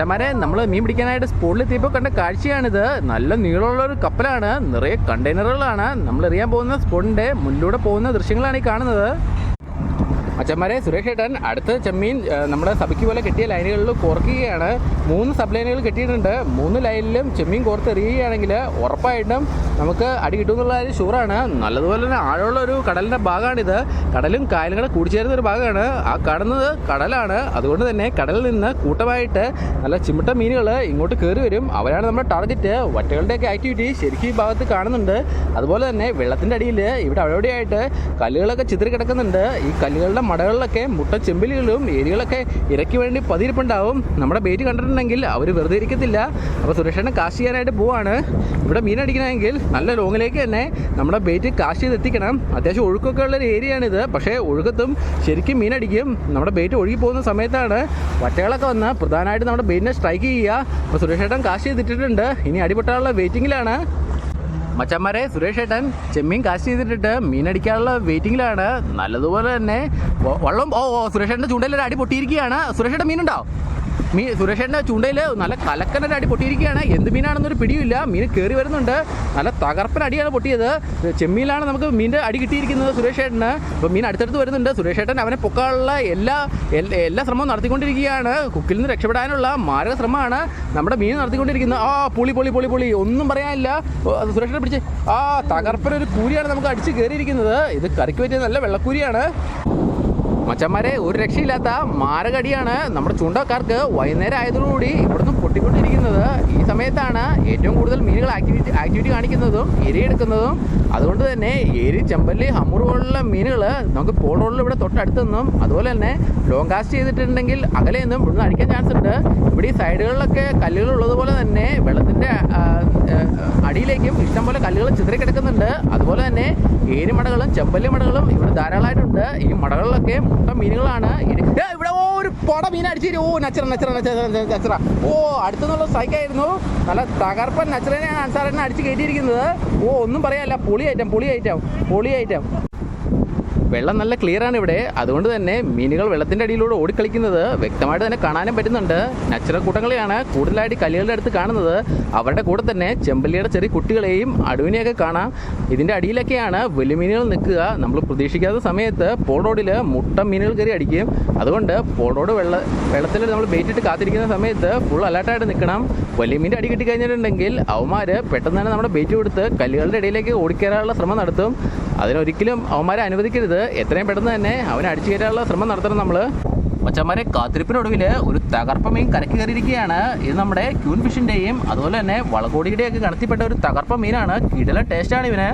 മച്ചന്മാരെ നമ്മൾ മീൻ പിടിക്കാനായിട്ട് സ്പോട്ടിലെത്തിയപ്പോൾ കണ്ട കാഴ്ചയാണിത്. നല്ല നീളമുള്ള ഒരു കപ്പലാണ് നിറയെ കണ്ടെയ്നറുകളാണ് നമ്മൾ എറിയാൻ പോകുന്ന സ്പോട്ടിന്റെ മുന്നിലൂടെ പോകുന്ന ദൃശ്യങ്ങളാണ് ഈ കാണുന്നത്. അച്ഛന്മാരെ സുരേഷ് ഏട്ടൻ അടുത്ത ചെമ്മീൻ നമ്മുടെ സഭയ്ക്ക് പോലെ കെട്ടിയ ലൈനുകളിൽ കോർക്കുകയാണ് മൂന്ന് സബ് ലൈനുകൾ കെട്ടിയിട്ടുണ്ട്. മൂന്ന് ലൈനിലും ചെമ്മീൻ കോർത്തെറിയുകയാണെങ്കിൽ ഉറപ്പായിട്ടും നമുക്ക് അടി കിട്ടുമെന്നുള്ള കാര്യം ഷുവറാണ് നല്ലതുപോലെ തന്നെ ആഴമുള്ള ഒരു കടലിന്റെ ഭാഗമാണിത്. കടലും കായലുകളും കൂടെ കൂടിച്ചേരുന്ന ഒരു ഭാഗമാണ്. ആ കടന്നത് കടലാണ്. അതുകൊണ്ട് തന്നെ കടലിൽ നിന്ന് കൂട്ടമായിട്ട് നല്ല ചിമിട്ട മീനുകൾ ഇങ്ങോട്ട് കയറി വരും. അവരാണ് നമ്മുടെ ടാർഗറ്റ് വറ്റകളുടെയൊക്കെ ആക്ടിവിറ്റി ശരിക്കും ഈ ഭാഗത്ത് കാണുന്നുണ്ട്. അതുപോലെ തന്നെ വെള്ളത്തിന്റെ അടിയിൽ ഇവിടെ അവിടെയായിട്ട് കല്ലുകളൊക്കെ ചിതറി കിടക്കുന്നുണ്ട്. ഈ കല്ലുകളുടെ മടകളിലൊക്കെ മുട്ട ചെമ്പിലുകളും ഏരികളൊക്കെ ഇരയ്ക്ക് വേണ്ടി പതിരിപ്പുണ്ടാവും. നമ്മുടെ ബേറ്റ് കണ്ടിട്ടുണ്ടെങ്കിൽ അവർ വെറുതെ ഇരിക്കത്തില്ല. അപ്പോൾ സുരക്ഷനെ കാശ് ചെയ്യാനായിട്ട് പോവാണ്. ഇവിടെ മീൻ അടിക്കണമെങ്കിൽ നല്ല ലോങ്ങിലേക്ക് തന്നെ നമ്മുടെ ബേറ്റ് കാശ് ചെയ്ത് എത്തിക്കണം അത്യാവശ്യം ഒഴുക്കൊക്കെ ഉള്ള ഒരു ഏരിയയാണിത് പക്ഷേ ഒഴുക്കത്തും ശരിക്കും മീൻ അടിക്കും. നമ്മുടെ ബേറ്റ് ഒഴുകി പോകുന്ന സമയത്താണ് വറ്റകളൊക്കെ വന്ന് പ്രധാനമായിട്ട് നമ്മുടെ ബേറ്റിനെ സ്ട്രൈക്ക് ചെയ്യുക. അപ്പോൾ സുരക്ഷേട്ടൻ കാശ് ചെയ്തിട്ടിട്ടുണ്ട്. ഇനി അടിപൊട്ടാനുള്ള വെയിറ്റിങ്ങിലാണ്. മച്ചന്മാരെ സുരേഷ് ഏട്ടൻ ചെമ്മീൻ കാശ് ചെയ്തിട്ടിട്ട് മീനടിക്കാനുള്ള വെയിറ്റിംഗിലാണ് നല്ലതുപോലെ തന്നെ വള്ളം ഓ ഓ സുരേഷ് ഏട്ടന്റെ ചൂണ്ടയിൽ അടി പൊട്ടിയിരിക്കുകയാണ്. സുരേഷ് ഏട്ടൻ മീനുണ്ടോ? മീൻ സുരേഷ് ഏട്ടന്റെ ചൂണ്ടയിൽ നല്ല കലക്കനൊരു അടി പൊട്ടിയിരിക്കുകയാണ്. എന്ത് മീനാണെന്നൊരു പിടിയില്ല മീൻ കയറി വരുന്നുണ്ട്. നല്ല തകർപ്പൻ അടിയാണ് പൊട്ടിയത്. ചെമ്മീനിലാണ് നമുക്ക് മീനിന്റെ അടി കിട്ടിയിരിക്കുന്നത് സുരേഷ് ഏട്ടന് അപ്പോൾ മീൻ അടുത്തടുത്ത് വരുന്നുണ്ട്. സുരേഷേട്ടൻ അവനെ പൊക്കാനുള്ള എല്ലാ എല്ലാ ശ്രമവും നടത്തിക്കൊണ്ടിരിക്കുകയാണ്. കുക്കിൽ നിന്ന് രക്ഷപ്പെടാനുള്ള മാരക ശ്രമമാണ് നമ്മുടെ മീൻ നടത്തിക്കൊണ്ടിരിക്കുന്നത്. ആ പുളി പൊളി പൊളി പൊളി. ഒന്നും പറയാനില്ല. സുരേഷേട്ടൻ പിടിച്ച്. ആ തകർപ്പൻ ഒരു കൂരിയാണ് നമുക്ക് അടിച്ച് കയറിയിരിക്കുന്നത്. ഇത് കറിക്ക് പറ്റിയ നല്ല വെള്ളക്കൂരിയാണ്. മച്ചന്മാരെ ഒരു രക്ഷയില്ലാത്ത മാരകടിയാണ് നമ്മുടെ ചൂണ്ടക്കാർക്ക് വൈകുന്നേരം ആയതോടുകൂടി ഇവിടുന്ന് പൊട്ടിക്കൊണ്ടിരിക്കുന്നത്. ഈ സമയത്താണ് ഏറ്റവും കൂടുതൽ മീനുകൾ ആക്ടിവിറ്റി ആക്ടിവിറ്റി കാണിക്കുന്നതും ഇരയെടുക്കുന്നതും അതുകൊണ്ട് തന്നെ എരി ചെമ്പല്ലി ഹമ്മൂർ പോലുള്ള മീനുകൾ നമുക്ക് പോൾ ഇവിടെ തൊട്ടടുത്ത് നിന്നും അതുപോലെ തന്നെ ലോങ് കാസ്റ്റ് ചെയ്തിട്ടുണ്ടെങ്കിൽ അകലെ നിന്നും ഇവിടുന്ന് അടിക്കാൻ ചാൻസ് ഉണ്ട്. ഇവിടെ ഈ സൈഡുകളിലൊക്കെ കല്ലുകൾ ഉള്ളതുപോലെ തന്നെ വെള്ളത്തിന്റെ അടിയിലേക്കും ഇഷ്ടംപോലെ കല്ലുകൾ ചിതറി കിടക്കുന്നുണ്ട് അതുപോലെ തന്നെ ഏരിമടകളും ചെമ്പല്ലി മടകളും ഇവിടെ ധാരാളമായിട്ടുണ്ട്. ഈ മടകളിലൊക്കെ മുട്ട മീനുകളാണ്. ഇവിടെ ഓ ഒരു പട മീൻ അടിച്ചിരി. ഓ നച്ചറ നച്ചറ നച്ചറ നച്ചറ ഓ അടുത്തുനിന്നുള്ള സൈക്കായിരുന്നു നല്ല തകർപ്പൻ നച്ചറനെയാണ് അൻസാറിനെ അടിച്ച് കയറ്റിയിരിക്കുന്നത്. ഓ ഒന്നും പറയാല്ല പൊളി ഐറ്റം പൊളി ഐറ്റം പൊളി ഐറ്റം. വെള്ളം നല്ല ക്ലിയർ ആണ് ഇവിടെ. അതുകൊണ്ട് തന്നെ മീനുകൾ വെള്ളത്തിന്റെ അടിയിലൂടെ ഓടിക്കളിക്കുന്നത് വ്യക്തമായിട്ട് തന്നെ കാണാനും പറ്റുന്നുണ്ട്. നച്ചുറൽ കൂട്ടങ്ങളെയാണ് കൂടുതലായിട്ട് കല്ലുകളുടെ അടുത്ത് കാണുന്നത്. അവരുടെ കൂടെ തന്നെ ചെമ്പല്ലിയുടെ ചെറിയ കുട്ടികളെയും അടുവിനെയൊക്കെ കാണാം. ഇതിന്റെ അടിയിലൊക്കെയാണ് വലിയ മീനുകൾ നിൽക്കുക. നമ്മൾ പ്രതീക്ഷിക്കാത്ത സമയത്ത് പോൾ മുട്ട മീനുകൾ കയറി അടിക്കും. അതുകൊണ്ട് പോൾ വെള്ള വെള്ളത്തിൽ നമ്മൾ ബേറ്റിട്ട് കാത്തിരിക്കുന്ന സമയത്ത് ഫുൾ അലർട്ടായിട്ട് നിൽക്കണം. വലിയ മീന്റെ അടി കിട്ടി കഴിഞ്ഞിട്ടുണ്ടെങ്കിൽ അവന്മാർ പെട്ടെന്ന് തന്നെ നമ്മുടെ ബേറ്റ് കൊടുത്ത് കല്ലുകളുടെ ഇടയിലേക്ക് ഓടിക്കയറാനുള്ള ശ്രമം നടത്തും. അതിനൊരിക്കലും അവന്മാരെ അനുവദിക്കരുത്. എത്രയും പെട്ടെന്ന് തന്നെ അവനെ അടിച്ചു കയറാനുള്ള ശ്രമം നടത്തണം നമ്മൾ മച്ചന്മാരെ കാത്തിരിപ്പിനൊടുവിൽ ഒരു തകർപ്പ മീൻ കരക്ക് കയറിയിരിക്കുകയാണ്. ഇത് നമ്മുടെ ക്യൂൻ ഫിഷിന്റെയും അതുപോലെ തന്നെ വളകോടിയുടെയൊക്കെ കണത്തിപ്പെട്ട ഒരു തകർപ്പ മീനാണ് കിടല ടേസ്റ്റാണ് ഇവന്.